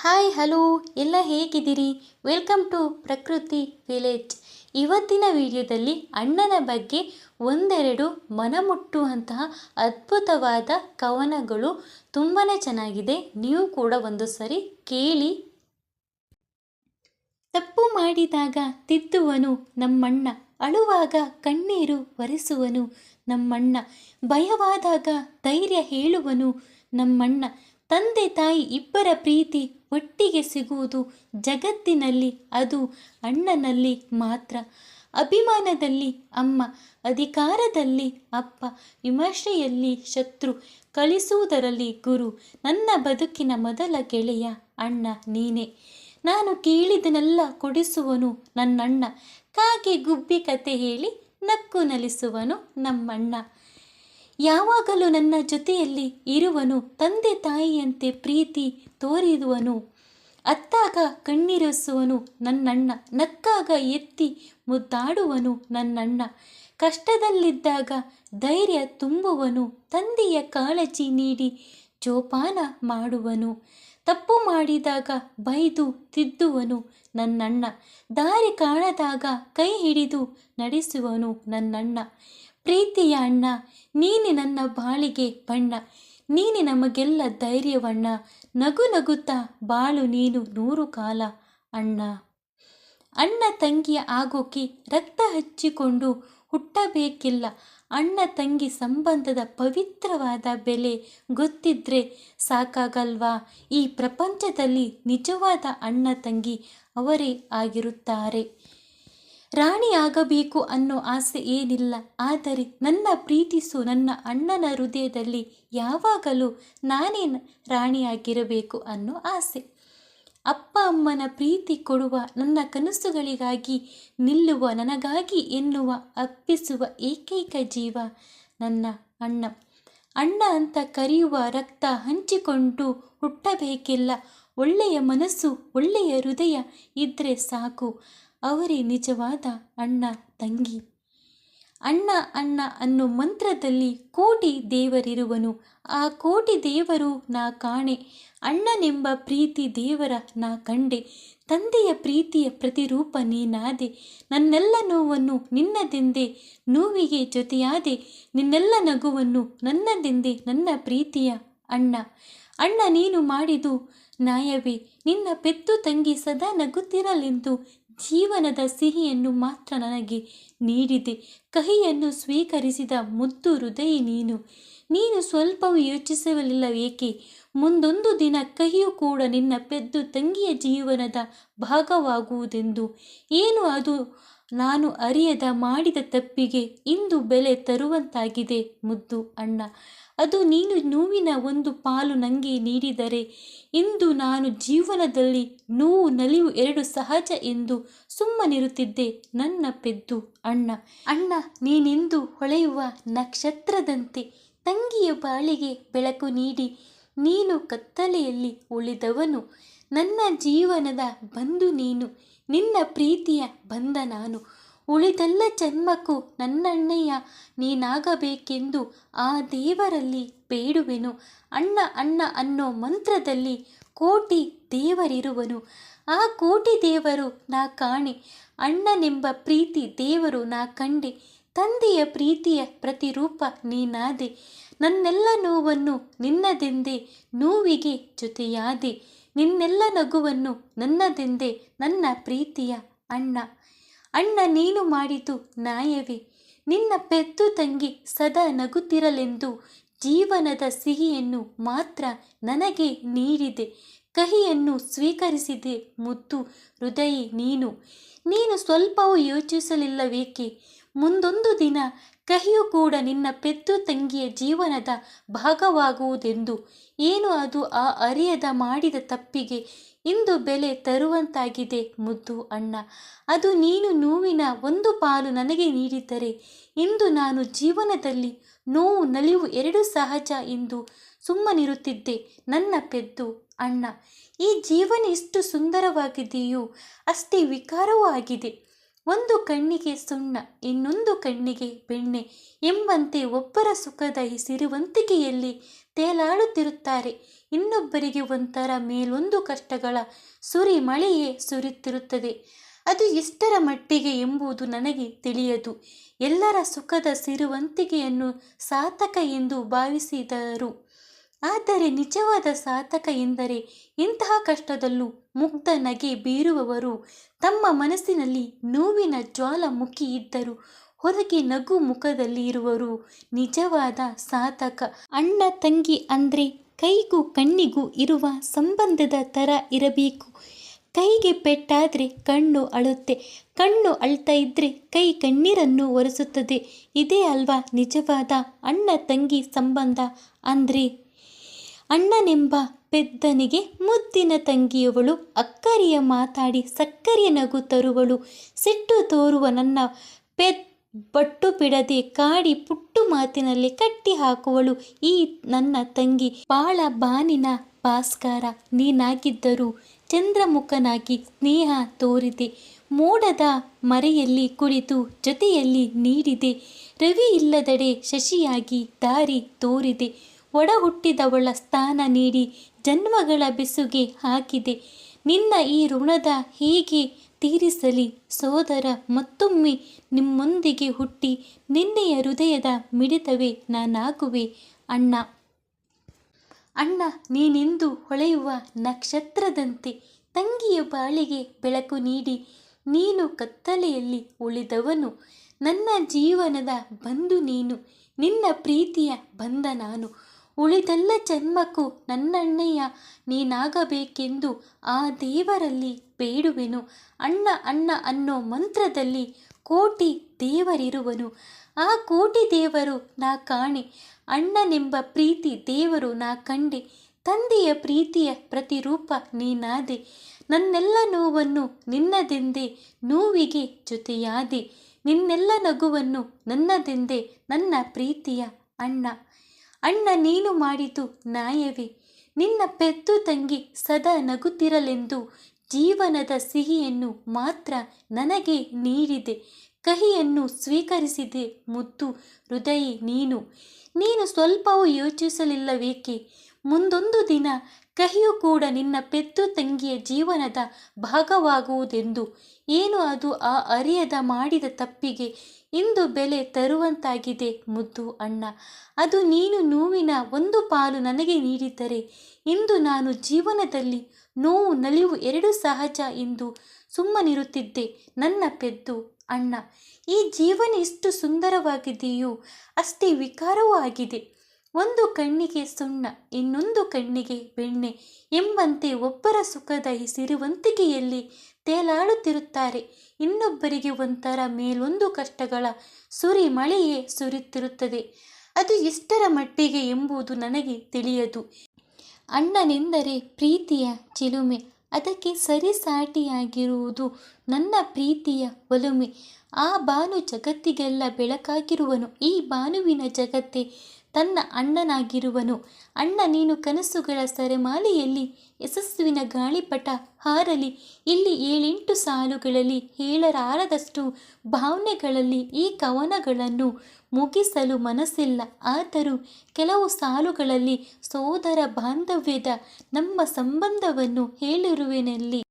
Hi, hello. ಎಲ್ಲ ಹೇಗಿದ್ದೀರಿ? Welcome to Prakruthi village. ಇವತ್ತಿನ ವಿಡಿಯೋದಲ್ಲಿ ಅಣ್ಣನ ಬಗ್ಗೆ ಒಂದೆರಡು ಮನಮುಟ್ಟುವಂತಹ ಅದ್ಭುತವಾದ ಕವನಗಳು ತುಂಬಾ ಚೆನ್ನಾಗಿದೆ. ನೀವು ಕೂಡ ಒಂದು ಸರಿ ಕೇಳಿ. ತಪ್ಪು ಮಾಡಿದಾಗ ತಿದ್ದುವನು ನಮ್ಮಣ್ಣ, ಅಳುವಾಗ ಕಣ್ಣೀರು ಒರೆಸುವನು ನಮ್ಮಣ್ಣ, ಭಯವಾದಾಗ ಧೈರ್ಯ ಹೇಳುವನು ನಮ್ಮಣ್ಣ, ತಂದೆ ತಾಯಿ ಇಬ್ಬರ ಪ್ರೀತಿ ಒಟ್ಟಿಗೆ ಸಿಗುವುದು ಜಗತ್ತಿನಲ್ಲಿ ಅದು ಅಣ್ಣನಲ್ಲಿ ಮಾತ್ರ. ಅಭಿಮಾನದಲ್ಲಿ ಅಮ್ಮ, ಅಧಿಕಾರದಲ್ಲಿ ಅಪ್ಪ, ವಿಮರ್ಶೆಯಲ್ಲಿ ಶತ್ರು ಕಳಿಸುವುದರಲ್ಲಿ ಗುರು. ನನ್ನ ಬದುಕಿನ ಮೊದಲ ಗೆಳೆಯ ಅಣ್ಣ ನೀನೇ. ನಾನು ಕೇಳಿದನೆಲ್ಲ ಕೊಡಿಸುವನು ನನ್ನಣ್ಣ. ಕಾಗೆ ಗುಬ್ಬಿ ಕತೆ ಹೇಳಿ ನಕ್ಕು ನಲಿಸುವನು ನಮ್ಮಣ್ಣ. ಯಾವಾಗಲೂ ನನ್ನ ಜೊತೆಯಲ್ಲಿ ಇರುವನು ತಂದೆ ತಾಯಿಯಂತೆ ಪ್ರೀತಿ ತೋರಿರುವನು. ಅತ್ತಾಗ ಕಣ್ಣೀರಿಸುವನು ನನ್ನಣ್ಣ. ನಕ್ಕಾಗ ಎತ್ತಿ ಮುದ್ದಾಡುವನು ನನ್ನಣ್ಣ. ಕಷ್ಟದಲ್ಲಿದ್ದಾಗ ಧೈರ್ಯ ತುಂಬುವನು. ತಂದೆಯ ಕಾಳಜಿ ನೀಡಿ ಜೋಪಾನ ಮಾಡುವನು. ತಪ್ಪು ಮಾಡಿದಾಗ ಬೈದು ತಿದ್ದುವನು ನನ್ನಣ್ಣ. ದಾರಿ ಕಾಣದಾಗ ಕೈ ಹಿಡಿದು ನಡೆಸುವನು ನನ್ನಣ್ಣ. ಪ್ರೀತಿಯ ಅಣ್ಣ, ನೀನೆ ನನ್ನ ಬಾಳಿಗೆ ಬಣ್ಣ, ನೀನೆ ನಮಗೆಲ್ಲ ಧೈರ್ಯವಣ್ಣ, ನಗು ನಗುತ್ತಾ ಬಾಳು ನೀನು ನೂರು ಕಾಲ ಅಣ್ಣ. ಅಣ್ಣ ತಂಗಿಯ ಆಗೋಕೆ ರಕ್ತ ಹಚ್ಚಿಕೊಂಡು ಹುಟ್ಟಬೇಕಿಲ್ಲ. ಅಣ್ಣ ತಂಗಿ ಸಂಬಂಧದ ಪವಿತ್ರವಾದ ಬೆಲೆ ಗೊತ್ತಿದ್ರೆ ಸಾಕಾಗಲ್ವಾ? ಈ ಪ್ರಪಂಚದಲ್ಲಿ ನಿಜವಾದ ಅಣ್ಣ ತಂಗಿ ಅವರೇ ಆಗಿರುತ್ತಾರೆ. ರಾಣಿಯಾಗಬೇಕು ಅನ್ನೋ ಆಸೆ ಏನಿಲ್ಲ. ಆದರೆ ನನ್ನ ಪ್ರೀತಿಸು ನನ್ನ ಅಣ್ಣನ ಹೃದಯದಲ್ಲಿ ಯಾವಾಗಲೂ ನಾನೇ ರಾಣಿಯಾಗಿರಬೇಕು ಅನ್ನೋ ಆಸೆ. ಅಪ್ಪ ಅಮ್ಮನ ಪ್ರೀತಿ ಕೊಡುವ ನನ್ನ ಕನಸುಗಳಿಗಾಗಿ ನಿಲ್ಲುವ ನನಗಾಗಿ ಎನ್ನುವ ಅಪ್ಪಿಸುವ ಏಕೈಕ ಜೀವ ನನ್ನ ಅಣ್ಣ. ಅಣ್ಣ ಅಂತ ಕರೆಯುವ ರಕ್ತ ಹಂಚಿಕೊಂಡು ಹುಟ್ಟಬೇಕಿಲ್ಲ. ಒಳ್ಳೆಯ ಮನಸ್ಸು, ಒಳ್ಳೆಯ ಹೃದಯ ಇದ್ದರೆ ಸಾಕು. ಅವರೇ ನಿಜವಾದ ಅಣ್ಣ, ತಂಗಿ. ಅಣ್ಣ ಅಣ್ಣ ಅನ್ನೋ ಮಂತ್ರದಲ್ಲಿ ಕೋಟಿ ದೇವರಿರುವನು. ಆ ಕೋಟಿ ದೇವರು ನಾ ಕಾಣೆ. ಅಣ್ಣನೆಂಬ ಪ್ರೀತಿ ದೇವರ ನಾ ಕಂಡೆ. ತಂದೆಯ ಪ್ರೀತಿಯ ಪ್ರತಿರೂಪ ನೀನಾದೆ. ನನ್ನೆಲ್ಲ ನೋವನ್ನು ನಿನ್ನದೆಂದೇ ನೋವಿಗೆ ಜೊತೆಯಾದೆ. ನಿನ್ನೆಲ್ಲ ನಗುವನ್ನು ನನ್ನದೆಂದೇ ನನ್ನ ಪ್ರೀತಿಯ ಅಣ್ಣ. ಅಣ್ಣ ನೀನು ಮಾಡಿದು ನಾಯವೇ ನಿನ್ನ ಪೆತ್ತು ತಂಗಿ ಸದಾ ನಗುತ್ತಿರಲೆಂದು ಜೀವನದ ಸಿಹಿಯನ್ನು ಮಾತ್ರ ನನಗೆ ನೀಡಿದೆ. ಕಹಿಯನ್ನು ಸ್ವೀಕರಿಸಿದ ಮುದ್ದು ಹೃದಯ ನೀನು. ನೀನು ಸ್ವಲ್ಪವೂ ಯೋಚಿಸಲಿಲ್ಲ ಏಕೆ? ಮುಂದೊಂದು ದಿನ ಕಹಿಯು ಕೂಡ ನಿನ್ನ ಪೆದ್ದು ತಂಗಿಯ ಜೀವನದ ಭಾಗವಾಗುವುದೆಂದು. ಏನು ಅದು? ನಾನು ಅರಿಯದ ಮಾಡಿದ ತಪ್ಪಿಗೆ ಇಂದು ಬೆಲೆ ತರುವಂತಾಗಿದೆ ಮುದ್ದು ಅಣ್ಣ. ಅದು ನೀನು ನೋವಿನ ಒಂದು ಪಾಲು ನನಗೆ ನೀಡಿದರೆ ಇಂದು ನಾನು ಜೀವನದಲ್ಲಿ ನೋವು ನಲಿವು ಎರಡು ಸಹಜ ಎಂದು ಸುಮ್ಮನಿರುತ್ತಿದ್ದೆ ನನ್ನ ಪೆದ್ದು ಅಣ್ಣ. ಅಣ್ಣ, ನೀನೆಂದು ಹೊಳೆಯುವ ನಕ್ಷತ್ರದಂತೆ ತಂಗಿಯ ಬಾಳಿಗೆ ಬೆಳಕು ನೀಡಿ, ನೀನು ಕತ್ತಲೆಯಲ್ಲಿ ಉಳಿದವನು. ನನ್ನ ಜೀವನದ ಬಂದು ನೀನು, ನಿನ್ನ ಪ್ರೀತಿಯ ಬಂದ ನಾನು. ಉಳಿದೆಲ್ಲ ಜನ್ಮಕ್ಕೂ ನನ್ನಣ್ಣಯ್ಯ, ನೀನಾಗಬೇಕೆಂದು ಆ ದೇವರಲ್ಲಿ ಬೇಡುವೆನು. ಅಣ್ಣ ಅಣ್ಣ ಅನ್ನೋ ಮಂತ್ರದಲ್ಲಿ ಕೋಟಿ ದೇವರಿರುವನು. ಆ ಕೋಟಿ ದೇವರು ನಾ ಕಾಣೆ, ಅಣ್ಣನೆಂಬ ಪ್ರೀತಿ ದೇವರು ನಾ ಕಂಡೆ. ತಂದೆಯ ಪ್ರೀತಿಯ ಪ್ರತಿರೂಪ ನೀನಾದೆ. ನನ್ನೆಲ್ಲ ನೋವನ್ನು ನಿನ್ನದೆಂದೇ, ನೋವಿಗೆ ಜೊತೆಯಾದೆ. ನಿನ್ನೆಲ್ಲ ನಗುವನ್ನು ನನ್ನದೆಂದೇ, ನನ್ನ ಪ್ರೀತಿಯ ಅಣ್ಣ. ಅಣ್ಣ, ನೀನು ಮಾಡಿತು ನಾಯವೇ ನಿನ್ನ ಪೆದ್ದು ತಂಗಿ ಸದಾ ನಗುತ್ತಿರಲೆಂದು ಜೀವನದ ಸಿಹಿಯನ್ನು ಮಾತ್ರ ನನಗೆ ನೀಡಿದೆ. ಕಹಿಯನ್ನು ಸ್ವೀಕರಿಸಿದೆ ಮುದ್ದು ಹೃದಯ ನೀನು. ನೀನು ಸ್ವಲ್ಪವೂ ಯೋಚಿಸಲಿಲ್ಲವೇಕೆ? ಮುಂದೊಂದು ದಿನ ಕಹಿಯೂ ಕೂಡ ನಿನ್ನ ಪೆದ್ದು ತಂಗಿಯ ಜೀವನದ ಭಾಗವಾಗುವುದೆಂದು. ಏನು ಅದು ಆ ಅರಿಯದ ಮಾಡಿದ ತಪ್ಪಿಗೆ ಇಂದು ಬೆಲೆ ತರುವಂತಾಗಿದೆ ಮುದ್ದು ಅಣ್ಣ. ಅದು ನೀನು ನೋವಿನ ಒಂದು ಪಾಲು ನನಗೆ ನೀಡಿದ್ದರೆ ಇಂದು ನಾನು ಜೀವನದಲ್ಲಿ ನೋವು ನಲಿವು ಎರಡು ಸಹಜ ಎಂದು ಸುಮ್ಮನಿರುತ್ತಿದ್ದೆ ನನ್ನ ಪೆದ್ದು ಅಣ್ಣ. ಈ ಜೀವನ ಎಷ್ಟು ಸುಂದರವಾಗಿದೆಯೋ ಅಷ್ಟೇ ವಿಕಾರವೂ ಆಗಿದೆ. ಒಂದು ಕಣ್ಣಿಗೆ ಸುಣ್ಣ, ಇನ್ನೊಂದು ಕಣ್ಣಿಗೆ ಬೆಣ್ಣೆ ಎಂಬಂತೆ ಒಬ್ಬರ ಸುಖದ ಈ ಸಿರಿವಂತಿಕೆಯಲ್ಲಿ ತೇಲಾಡುತ್ತಿರುತ್ತಾರೆ. ಇನ್ನೊಬ್ಬರಿಗೆ ಒಂಥರ ಮೇಲೊಂದು ಕಷ್ಟಗಳ ಸುರಿ ಮಳೆಯೇ ಸುರಿಯುತ್ತಿರುತ್ತದೆ. ಅದು ಎಷ್ಟರ ಮಟ್ಟಿಗೆ ಎಂಬುದು ನನಗೆ ತಿಳಿಯದು. ಎಲ್ಲರ ಸುಖದ ಸಿರುವಂತಿಕೆಯನ್ನು ಸಾರ್ಥಕ ಎಂದು ಭಾವಿಸಿದರು. ಆದರೆ ನಿಜವಾದ ಸಾಧಕ ಎಂದರೆ ಇಂತಹ ಕಷ್ಟದಲ್ಲೂ ಮುಗ್ಧ ನಗೆ ಬೀರುವವರು. ತಮ್ಮ ಮನಸ್ಸಿನಲ್ಲಿ ನೋವಿನ ಜ್ವಾಲಾಮುಖಿ ಇದ್ದರು ಹೊರಗೆ ನಗು ಮುಖದಲ್ಲಿ ಇರುವರು. ನಿಜವಾದ ಸಾಧಕ ಅಣ್ಣ ತಂಗಿ ಅಂದರೆ ಕೈಗೂ ಕಣ್ಣಿಗೂ ಇರುವ ಸಂಬಂಧದ ಥರ ಇರಬೇಕು. ಕೈಗೆ ಪೆಟ್ಟಾದರೆ ಕಣ್ಣು ಅಳುತ್ತೆ. ಕಣ್ಣು ಅಳ್ತಾ ಇದ್ದರೆ ಕೈ ಕಣ್ಣೀರನ್ನು ಒರೆಸುತ್ತದೆ. ಇದೇ ಅಲ್ವಾ ನಿಜವಾದ ಅಣ್ಣ ತಂಗಿ ಸಂಬಂಧ ಅಂದರೆ ಅಣ್ಣನೆಂಬ ಪೆದ್ದನಿಗೆ ಮುದ್ದಿನ ತಂಗಿಯವಳು ಅಕ್ಕರಿಯ ಮಾತಾಡಿ ಸಕ್ಕರೆಯ ನಗು ತರುವಳು. ಸಿಟ್ಟು ತೋರುವ ನನ್ನ ಪೆದ್ ಬಟ್ಟು ಬಿಡದೆ ಕಾಡಿ ಪುಟ್ಟು ಮಾತಿನಲ್ಲಿ ಕಟ್ಟಿ ಹಾಕುವಳು. ಈ ನನ್ನ ತಂಗಿ ಬಾಳ ಬಾನಿನ ಭಾಸ್ಕರ. ನೀನಾಗಿದ್ದರೂ ಚಂದ್ರಮುಖನಾಗಿ ಸ್ನೇಹ ತೋರಿದೆ. ಮೋಡದ ಮರೆಯಲ್ಲಿ ಕುಳಿತು ಜೊತೆಯಲ್ಲಿ ನೀಡಿದೆ. ರವಿ ಇಲ್ಲದಡೆ ಶಶಿಯಾಗಿ ದಾರಿ ತೋರಿದೆ. ಒಡ ಹುಟ್ಟಿದವಳ ಸ್ಥಾನ ನೀಡಿ ಜನ್ಮಗಳ ಬೆಸುಗೆ ಹಾಕಿದೆ. ನಿನ್ನ ಈ ಋಣದ ಹೀಗೆ ತೀರಿಸಲಿ ಸೋದರ, ಮತ್ತೊಮ್ಮೆ ನಿಮ್ಮೊಂದಿಗೆ ಹುಟ್ಟಿ ನಿನ್ನೆಯ ಹೃದಯದ ಮಿಡಿತವೇ ನಾನಾಗುವೆ ಅಣ್ಣ. ಅಣ್ಣ, ನೀನೆಂದು ಹೊಳೆಯುವ ನಕ್ಷತ್ರದಂತೆ ತಂಗಿಯ ಬಾಳಿಗೆ ಬೆಳಕು ನೀಡಿ ನೀನು ಕತ್ತಲೆಯಲ್ಲಿ ಉಳಿದವನು. ನನ್ನ ಜೀವನದ ಬಂಧು ನೀನು. ನಿನ್ನ ಪ್ರೀತಿಯ ಬಂಧ ನಾನು. ಉಳಿದೆಲ್ಲ ಜನ್ಮಕ್ಕೂ ನನ್ನಣ್ಣಯ್ಯ, ನೀನಾಗಬೇಕೆಂದು ಆ ದೇವರಲ್ಲಿ ಬೇಡುವೆನು. ಅಣ್ಣ ಅಣ್ಣ ಅನ್ನೋ ಮಂತ್ರದಲ್ಲಿ ಕೋಟಿ ದೇವರಿರುವನು. ಆ ಕೋಟಿ ದೇವರು ನಾ ಕಾಣೆ. ಅಣ್ಣನೆಂಬ ಪ್ರೀತಿ ದೇವರು ನಾ ಕಂಡೆ. ತಂದೆಯ ಪ್ರೀತಿಯ ಪ್ರತಿರೂಪ ನೀನಾದೆ. ನನ್ನೆಲ್ಲ ನೋವನ್ನು ನಿನ್ನದೆಂದೇ ನೋವಿಗೆ ಜೊತೆಯಾದೆ. ನಿನ್ನೆಲ್ಲ ನಗುವನ್ನು ನನ್ನದೆಂದೇ ನನ್ನ ಪ್ರೀತಿಯ ಅಣ್ಣ. ಅಣ್ಣ ನೀನು ಮಾಡಿದು ನ್ಯಾಯವೇ. ನಿನ್ನ ಪೆದ್ದು ತಂಗಿ ಸದಾ ನಗುತ್ತಿರಲೆಂದು ಜೀವನದ ಸಿಹಿಯನ್ನು ಮಾತ್ರ ನನಗೆ ನೀಡಿದೆ. ಕಹಿಯನ್ನು ಸ್ವೀಕರಿಸಿದೆ ಮುದ್ದು ಹೃದಯ ನೀನು. ನೀನು ಸ್ವಲ್ಪವೂ ಯೋಚಿಸಲಿಲ್ಲವೇಕೆ? ಮುಂದೊಂದು ದಿನ ಕಹಿಯೂ ಕೂಡ ನಿನ್ನ ಪೆದ್ದು ತಂಗಿಯ ಜೀವನದ ಭಾಗವಾಗುವುದೆಂದು. ಏನು ಅದು ಆ ಅರಿಯದ ಮಾಡಿದ ತಪ್ಪಿಗೆ ಇಂದು ಬೆಲೆ ತರುವಂತಾಗಿದೆ ಮುದ್ದು ಅಣ್ಣ. ಅದು ನೀನು ನೋವಿನ ಒಂದು ಪಾಲು ನನಗೆ ನೀಡಿದ್ದರೆ ಇಂದು ನಾನು ಜೀವನದಲ್ಲಿ ನೋವು ನಲಿವು ಎರಡೂ ಸಹಜ ಎಂದು ಸುಮ್ಮನಿರುತ್ತಿದ್ದೆ ನನ್ನ ಪೆದ್ದು ಅಣ್ಣ. ಈ ಜೀವನ ಎಷ್ಟು ಸುಂದರವಾಗಿದೆಯೋ ಅಷ್ಟೇ ವಿಕಾರವೂ ಆಗಿದೆ. ಒಂದು ಕಣ್ಣಿಗೆ ಸುಣ್ಣ, ಇನ್ನೊಂದು ಕಣ್ಣಿಗೆ ಬೆಣ್ಣೆ ಎಂಬಂತೆ ಒಬ್ಬರ ಸುಖದ ತೇಲಾಡುತ್ತಿರುತ್ತಾರೆ. ಇನ್ನೊಬ್ಬರಿಗೆ ಒಂಥರ ಮೇಲೊಂದು ಕಷ್ಟಗಳ ಸುರಿ ಮಳೆಯೇ ಸುರಿಯುತ್ತಿರುತ್ತದೆ. ಅದು ಎಷ್ಟರ ಮಟ್ಟಿಗೆ ಎಂಬುದು ನನಗೆ ತಿಳಿಯದು. ಅಣ್ಣನೆಂದರೆ ಪ್ರೀತಿಯ ಚಿಲುಮೆ, ಅದಕ್ಕೆ ಸರಿಸಾಟಿಯಾಗಿರುವುದು ನನ್ನ ಪ್ರೀತಿಯ ಒಲುಮೆ. ಆ ಬಾನು ಜಗತ್ತಿಗೆಲ್ಲ ಬೆಳಕಾಗಿರುವನು, ಈ ಬಾನುವಿನ ಜಗತ್ತೇ ತನ್ನ ಅಣ್ಣನಾಗಿರುವನು. ಅಣ್ಣ, ನೀನು ಕನಸುಗಳ ಸರಮಾಲೆಯಲ್ಲಿ ಯಶಸ್ವಿನ ಗಾಳಿಪಟ ಹಾರಲಿ. ಇಲ್ಲಿ ಏಳೆಂಟು ಸಾಲುಗಳಲ್ಲಿ ಹೇಳಲಾರದಷ್ಟು ಭಾವನೆಗಳಲ್ಲಿ ಈ ಕವನಗಳನ್ನು ಮುಗಿಸಲು ಮನಸ್ಸಿಲ್ಲ. ಆದರೂ ಕೆಲವು ಸಾಲುಗಳಲ್ಲಿ ಸೋದರ ಬಾಂಧವ್ಯದ ನಮ್ಮ ಸಂಬಂಧವನ್ನು ಹೇಳಿರುವೆನಲ್ಲಿ.